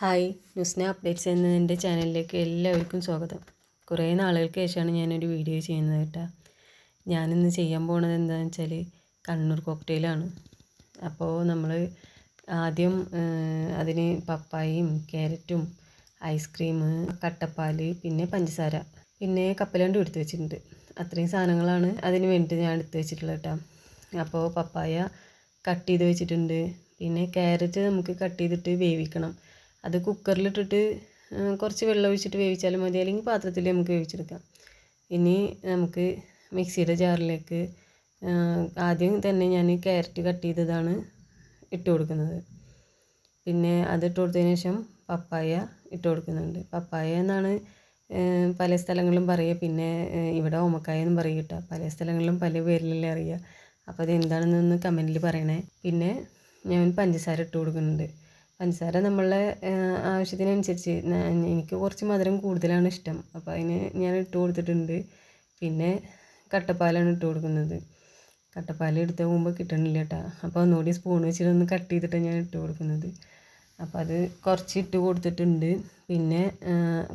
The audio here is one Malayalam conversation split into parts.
ഹായ് ന്യൂസ്ന അപ്ഡേറ്റ്സ് എന്ന എന്റെ ചാനലിലേക്ക് എല്ലാവർക്കും സ്വാഗതം. കുറേ നാളുകൾക്ക് ശേഷമാണ് ഞാനൊരു വീഡിയോ ചെയ്യുന്നത് കേട്ടോ. ഞാനിന്ന് ചെയ്യാൻ പോണത് എന്താണെന്ന് വെച്ചാൽ കണ്ണൂർ കോക്ടെയിലാണ്. അപ്പോൾ നമ്മൾ ആദ്യം അതിന് പപ്പായയും ക്യാരറ്റും ഐസ്ക്രീം കട്ടപ്പാൽ പിന്നെ പഞ്ചസാര പിന്നെ കപ്പലണ്ട് എടുത്ത് വെച്ചിട്ടുണ്ട്. അത്രയും സാധനങ്ങളാണ് അതിന് വേണ്ടിയിട്ട് ഞാൻ എടുത്ത് വെച്ചിട്ടുള്ളത് കേട്ടോ. അപ്പോൾ പപ്പായ കട്ട് ചെയ്ത് വെച്ചിട്ടുണ്ട്. പിന്നെ ക്യാരറ്റ് നമുക്ക് കട്ട് ചെയ്തിട്ട് വേവിക്കണം. അത് കുക്കറിലിട്ടിട്ട് കുറച്ച് വെള്ളം ഒഴിച്ചിട്ട് വേവിച്ചാലും മതി. അല്ലെങ്കിൽ പാത്രത്തിൽ നമുക്ക് വേവിച്ചെടുക്കാം. ഇനി നമുക്ക് മിക്സിയുടെ ജാറിലേക്ക് ആദ്യം തന്നെ ഞാൻ ക്യാരറ്റ് കട്ട് ചെയ്തതാണ് ഇട്ട് കൊടുക്കുന്നത്. പിന്നെ അത് ഇട്ട് കൊടുത്തതിന് ശേഷം പപ്പായ ഇട്ട് കൊടുക്കുന്നുണ്ട്. പപ്പായ എന്നാണ് പല സ്ഥലങ്ങളിലും പറയുക. പിന്നെ ഇവിടെ ഓമക്കായ എന്നും പറയും കേട്ടോ. പല സ്ഥലങ്ങളിലും പല പേരിലല്ലേ അറിയുക. അപ്പോൾ അത് എന്താണെന്നൊന്ന് കമന്റിൽ പറയണേ. പിന്നെ ഞാൻ പഞ്ചസാര ഇട്ട് കൊടുക്കുന്നുണ്ട്. പഞ്ചസാര നമ്മളുടെ ആവശ്യത്തിനനുസരിച്ച്. എനിക്ക് കുറച്ച് മധുരം കൂടുതലാണ് ഇഷ്ടം. അപ്പോൾ അതിന് ഞാൻ ഇട്ട് കൊടുത്തിട്ടുണ്ട്. പിന്നെ കട്ടപ്പാലാണ് ഇട്ട് കൊടുക്കുന്നത്. കട്ടപ്പാൽ എടുത്ത് പോകുമ്പോൾ കിട്ടണില്ല കേട്ടോ അപ്പോൾ ഒന്നുകൂടി സ്പൂൺ വെച്ചിട്ടൊന്ന് കട്ട് ചെയ്തിട്ടാണ് ഞാൻ ഇട്ട് കൊടുക്കുന്നത്. അപ്പോൾ അത് കുറച്ച് ഇട്ട് കൊടുത്തിട്ടുണ്ട്. പിന്നെ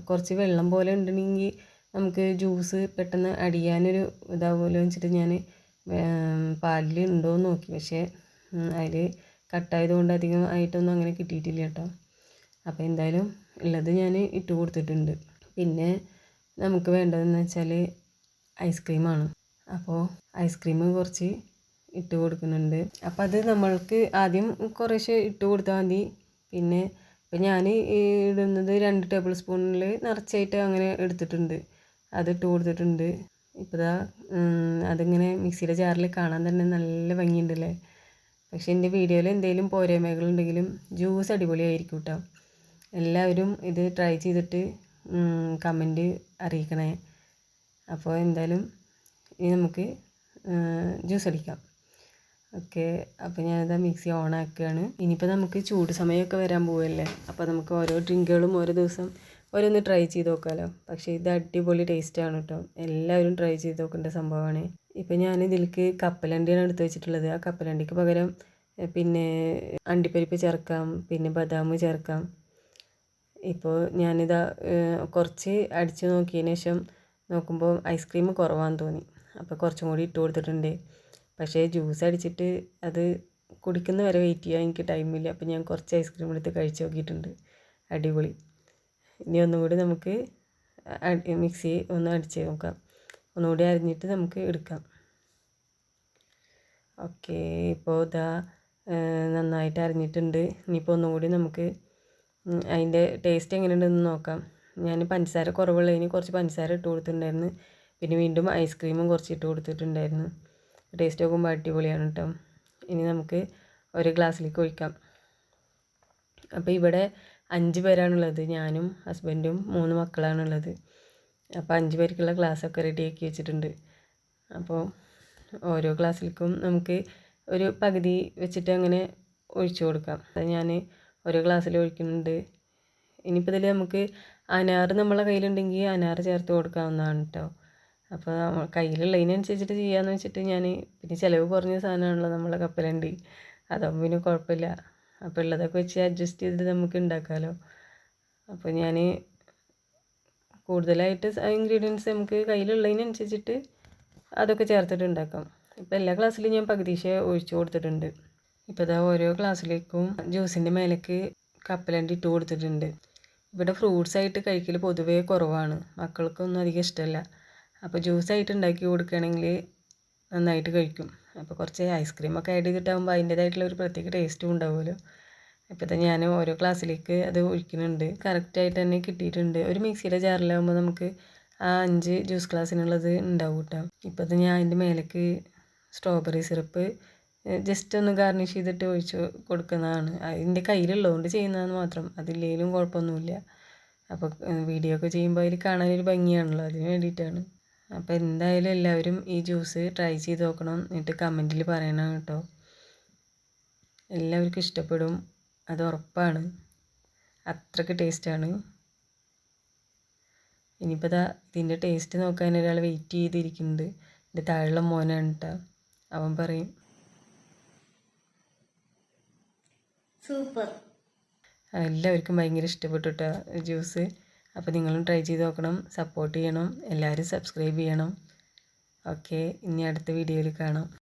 കുറച്ച് വെള്ളം പോലെ ഉണ്ടെങ്കിൽ നമുക്ക് ജ്യൂസ് പെട്ടെന്ന് അടിയാനൊരു ഇതാവുമല്ലോ വെച്ചിട്ട് ഞാൻ പാലിൽ ഉണ്ടോ എന്ന് നോക്കി. പക്ഷേ അതിൽ കട്ടായതുകൊണ്ട് അധികം ആയിട്ടൊന്നും അങ്ങനെ കിട്ടിയിട്ടില്ല കേട്ടോ. അപ്പോൾ എന്തായാലും ഉള്ളത് ഞാൻ ഇട്ട് കൊടുത്തിട്ടുണ്ട്. പിന്നെ നമുക്ക് വേണ്ടതെന്ന് വെച്ചാൽ ഐസ്ക്രീമാണ്. അപ്പോൾ ഐസ്ക്രീം കുറച്ച് ഇട്ട് കൊടുക്കുന്നുണ്ട്. അപ്പം അത് നമ്മൾക്ക് ആദ്യം കുറേശ്ശെ ഇട്ട് കൊടുത്താൽ മതി. പിന്നെ ഇപ്പം ഞാൻ ഇടുന്നത് രണ്ട് ടേബിൾ സ്പൂണിൽ നിറച്ചായിട്ട് അങ്ങനെ എടുത്തിട്ടുണ്ട്. അത് ഇട്ട് കൊടുത്തിട്ടുണ്ട്. ഇപ്പോൾ ദാ അതിങ്ങനെ മിക്സിയുടെ ജാറിൽ കാണാൻ തന്നെ നല്ല ഭംഗിയുണ്ടല്ലേ? പക്ഷേ എന്റെ വീഡിയോയിൽ എന്തെങ്കിലും പോരായ്മകളുണ്ടെങ്കിലും ജ്യൂസ് അടിപൊളിയായിരിക്കും കേട്ടോ എല്ലാവരും ഇത് ട്രൈ ചെയ്തിട്ട് കമന്റ് അറിയിക്കണേ. അപ്പോൾ എന്തായാലും ഇനി നമുക്ക് ജ്യൂസ് അടിക്കാം. ഓക്കെ അപ്പോൾ ഞാനിതാ മിക്സി ഓൺ ആക്കുകയാണ് ഇനിയിപ്പോൾ നമുക്ക് ചൂട് സമയമൊക്കെ വരാൻ പോവല്ലേ അപ്പോൾ നമുക്ക് ഓരോ ഡ്രിങ്കുകളും ഓരോ ദിവസം ഓരോന്ന് ട്രൈ ചെയ്ത് നോക്കാമല്ലോ പക്ഷേ ഇത് അടിപൊളി ടേസ്റ്റാണ് കേട്ടോ. എല്ലാവരും ട്രൈ ചെയ്ത് നോക്കേണ്ട സംഭവമാണ്. ഇപ്പം ഞാൻ ഇതിലേക്ക് കപ്പലണ്ടിയാണ് എടുത്ത് വെച്ചിട്ടുള്ളത്. ആ കപ്പലണ്ടിക്ക് പകരം പിന്നെ അണ്ടിപ്പരിപ്പ് ചേർക്കാം പിന്നെ ബദാം ചേർക്കാം. ഇപ്പോൾ ഞാനിതാ കുറച്ച് അടിച്ച് നോക്കിയതിന് ശേഷം നോക്കുമ്പോൾ ഐസ്ക്രീം കുറവാന്ന് തോന്നി. അപ്പോൾ കുറച്ചും കൂടി ഇട്ട് കൊടുത്തിട്ടുണ്ട്. പക്ഷേ ജ്യൂസ് അടിച്ചിട്ട് അത് കുടിക്കുന്ന വരെ വെയിറ്റ് ചെയ്യാൻ എനിക്ക് ടൈമില്ല അപ്പോൾ ഞാൻ കുറച്ച് ഐസ്ക്രീം എടുത്ത് കഴിച്ച് നോക്കിയിട്ടുണ്ട്. അടിപൊളി. ഇനി ഒന്നും കൂടി നമുക്ക് മിക്സി ഒന്ന് അടിച്ച് നോക്കാം. ഒന്നുകൂടി അരിഞ്ഞിട്ട് നമുക്ക് എടുക്കാം. ഓക്കെ ഇപ്പോൾ ഇതാ നന്നായിട്ട് അരിഞ്ഞിട്ടുണ്ട് ഇനിയിപ്പോൾ ഒന്നും കൂടി നമുക്ക് അതിന്റെ ടേസ്റ്റ് എങ്ങനെയുണ്ടെന്ന് നോക്കാം. ഞാൻ പഞ്ചസാര കുറവുള്ളതിന് കുറച്ച് പഞ്ചസാര ഇട്ട് കൊടുത്തിട്ടുണ്ടായിരുന്നു. പിന്നെ വീണ്ടും ഐസ്ക്രീമും കുറച്ച് ഇട്ട് കൊടുത്തിട്ടുണ്ടായിരുന്നു. ടേസ്റ്റ് നോക്കുമ്പോൾ അടിപൊളിയാണ് കേട്ടോ ഇനി നമുക്ക് ഒരു ഗ്ലാസ്സിലേക്ക് ഒഴിക്കാം. അപ്പോൾ ഇവിടെ അഞ്ച് പേരാണുള്ളത്. ഞാനും ഹസ്ബൻഡും മൂന്ന് മക്കളാണുള്ളത്. അപ്പോൾ അഞ്ച് പേർക്കുള്ള ഗ്ലാസ്സൊക്കെ റെഡിയാക്കി വെച്ചിട്ടുണ്ട്. അപ്പോൾ ഓരോ ഗ്ലാസ്സിലേക്കും നമുക്ക് ഒരു പകുതി വെച്ചിട്ട് അങ്ങനെ ഒഴിച്ചു കൊടുക്കാം. അത് ഞാൻ ഓരോ ഗ്ലാസ്സിൽ ഒഴിക്കുന്നുണ്ട്. ഇനിയിപ്പോൾ ഇതിൽ നമുക്ക് അനാറ് നമ്മളെ കയ്യിലുണ്ടെങ്കിൽ അനാറ് ചേർത്ത് കൊടുക്കാവുന്നതാണ് കേട്ടോ അപ്പോൾ കയ്യിലുള്ളതിനനുസരിച്ചിട്ട് ചെയ്യാമെന്ന് വെച്ചിട്ട് ഞാൻ പിന്നെ ചിലവ് കുറഞ്ഞ സാധനമാണല്ലോ നമ്മളെ കപ്പലുണ്ട്. അതാകുമ്പോൾ പിന്നെ കുഴപ്പമില്ല. അപ്പോൾ ഉള്ളതൊക്കെ വെച്ച് അഡ്ജസ്റ്റ് ചെയ്തിട്ട് നമുക്ക് ഉണ്ടാക്കാമല്ലോ അപ്പോൾ ഞാൻ കൂടുതലായിട്ട് ഇൻഗ്രീഡിയൻസ് നമുക്ക് കയ്യിലുള്ളതിനനുസരിച്ചിട്ട് അതൊക്കെ ചേർത്തിട്ട് ഉണ്ടാക്കാം. ഇപ്പോൾ എല്ലാ ക്ലാസ്സിലും ഞാൻ പകുതീശ ഒഴിച്ചു കൊടുത്തിട്ടുണ്ട്. ഇപ്പോൾ ഇതാ ഓരോ ക്ലാസ്സിലേക്കും ജ്യൂസിന്റെ മേലേക്ക് കപ്പലണ്ടി ഇട്ട് കൊടുത്തിട്ടുണ്ട്. ഇവിടെ ഫ്രൂട്ട്സ് ആയിട്ട് കഴിക്കൽ പൊതുവേ കുറവാണ്. മക്കൾക്കൊന്നും അധികം ഇഷ്ടമല്ല അപ്പോൾ ജ്യൂസായിട്ട് ഉണ്ടാക്കി കൊടുക്കുകയാണെങ്കിൽ നന്നായിട്ട് കഴിക്കും. അപ്പോൾ കുറച്ച് ഐസ്ക്രീമൊക്കെ ആഡ് ചെയ്തിട്ടാകുമ്പോൾ അതിന്റേതായിട്ടുള്ള ഒരു പ്രത്യേക ടേസ്റ്റും ഉണ്ടാവുമല്ലോ. ഇപ്പോൾ തന്നെ ഞാൻ ഓരോ ക്ലാസ്സിലേക്ക് അത് ഒഴിക്കുന്നുണ്ട്. കറക്റ്റായിട്ട് തന്നെ കിട്ടിയിട്ടുണ്ട്. ഒരു മിക്സിയുടെ ജാറിലാകുമ്പോൾ നമുക്ക് ആ അഞ്ച് ജ്യൂസ് ഗ്ലാസ്സിനുള്ളത് ഉണ്ടാവും കേട്ടോ. ഇപ്പോൾ തന്നെ ഞാൻ അതിന്റെ മേലേക്ക് സ്ട്രോബെറി സിറപ്പ് ജസ്റ്റ് ഒന്ന് ഗാർണിഷ് ചെയ്തിട്ട് ഒഴിച്ച് കൊടുക്കുന്നതാണ്. അതിന്റെ കയ്യിലുള്ളതുകൊണ്ട് ചെയ്യുന്നതെന്ന് മാത്രം. അതില്ലെങ്കിലും കുഴപ്പമൊന്നുമില്ല. അപ്പോൾ വീഡിയോ ഒക്കെ ചെയ്യുമ്പോൾ അതിൽ കാണാനൊരു ഭംഗിയാണല്ലോ. അതിന് വേണ്ടിയിട്ടാണ്. അപ്പോൾ എന്തായാലും എല്ലാവരും ഈ ജ്യൂസ് ട്രൈ ചെയ്ത് നോക്കണം എന്നിട്ട് കമന്റിൽ പറയണം കേട്ടോ. എല്ലാവർക്കും ഇഷ്ടപ്പെടും. അത് ഉറപ്പാണ്. അത്രയ്ക്ക് ടേസ്റ്റാണ്. ഇനിയിപ്പോൾ ഇതാ ഇതിന്റെ ടേസ്റ്റ് നോക്കാൻ ഒരാൾ വെയിറ്റ് ചെയ്തിരിക്കുന്നുണ്ട്. എന്റെ താഴെയുള്ള മോനാണ് കേട്ടോ അവൻ പറയും. സൂപ്പർ. എല്ലാവർക്കും ഭയങ്കര ഇഷ്ടപ്പെട്ടു കേട്ടോ ജ്യൂസ്. അപ്പോൾ നിങ്ങളും ട്രൈ ചെയ്ത് നോക്കണം സപ്പോർട്ട് ചെയ്യണം എല്ലാവരും സബ്സ്ക്രൈബ് ചെയ്യണം. ഓക്കെ ഇനി അടുത്ത വീഡിയോയിൽ കാണാം.